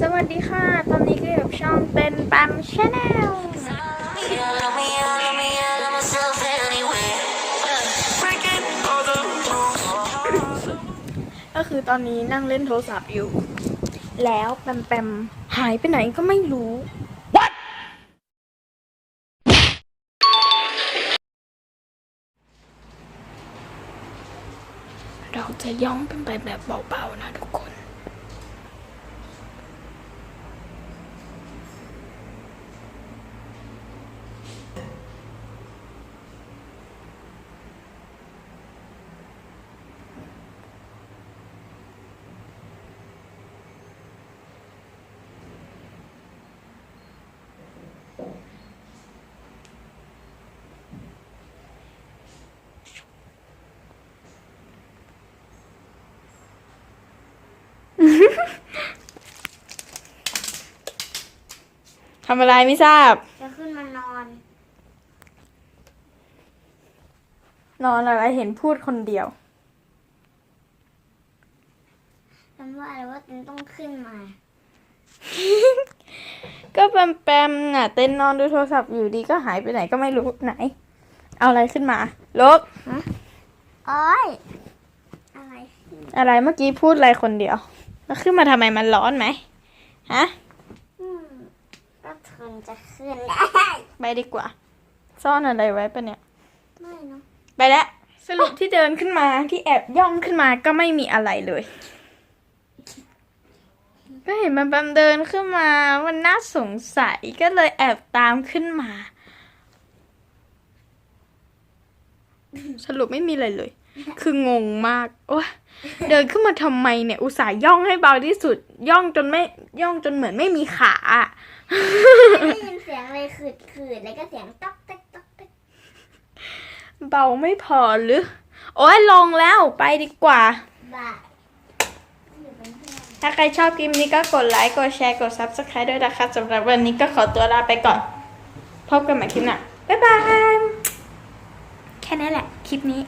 สวัสดีค่ะ ตอนนี้ก็อยู่กับช่องเป็นปัมชาแนล Love me, I love me, I love myself anyway. Breaking all the rules. ก็คือตอนนี้นั่งเล่นโทรศัพท์อยู่ แล้วแปมแปมหายไปไหนก็ไม่รู้เราจะย่องกันไปแบบเบาๆนะทุกคน ทำอะไรไม่ทราบ จะขึ้นมา นอนนอนอะไรเห็นพูดคนเดียวฉันว่าอะไรว่าฉันต้องขึ้นมา ก็แปมแปมน่ะ เต้นนอนดูโทรศัพท์อยู่ดีก็หายไปไหนก็ไม่รู้ไหน เอาอะไรขึ้นมาลกอ้อยอะไรขึ้นอะไรเมื่อกี้พูดอะไรคนเดียว แล้วขึ้นมาทำไมมันร้อนไหมฮะอืมก็ทนจะขึ้นได้ ไปดีกว่า ซ่อนอะไรไว้ปะเนี่ย ไม่เนาะ ไปแล้วสรุปที่เดินขึ้นมาที่แอบย่องขึ้นมาก็ไม่มีอะไรเลย ก็เห็นมันแบมเดินขึ้นมา มันน่าสงสัยก็เลยแอบตามขึ้นมา สรุปไม่มีอะไรเลย คืองงมากโอ้ยเดินขึ้นมาทำไมเนี่ย อุตส่าห์ย่องให้เบาที่สุด ย่องจนไม่ย่องจนเหมือนไม่มีขาอะไม่ได้ยินเสียงอะไรขืดขืดๆแล้วก็เสียงต๊อกเต๊กต๊อกเต๊ก เบาไม่พอหรือ โอ้ยลงแล้วไปดีกว่า บ่ายอยู่เป็นเพื่อนถ้าใครชอบคลิปนี้ก็กดไลค์ กดแชร์ กด Subscribe ด้วยนะคะสำหรับวันนี้ก็ขอตัวลาไปก่อน พบกันใหม่คลิปหน้า บ๊ายบาย แค่นี้แหละ คลิปนี้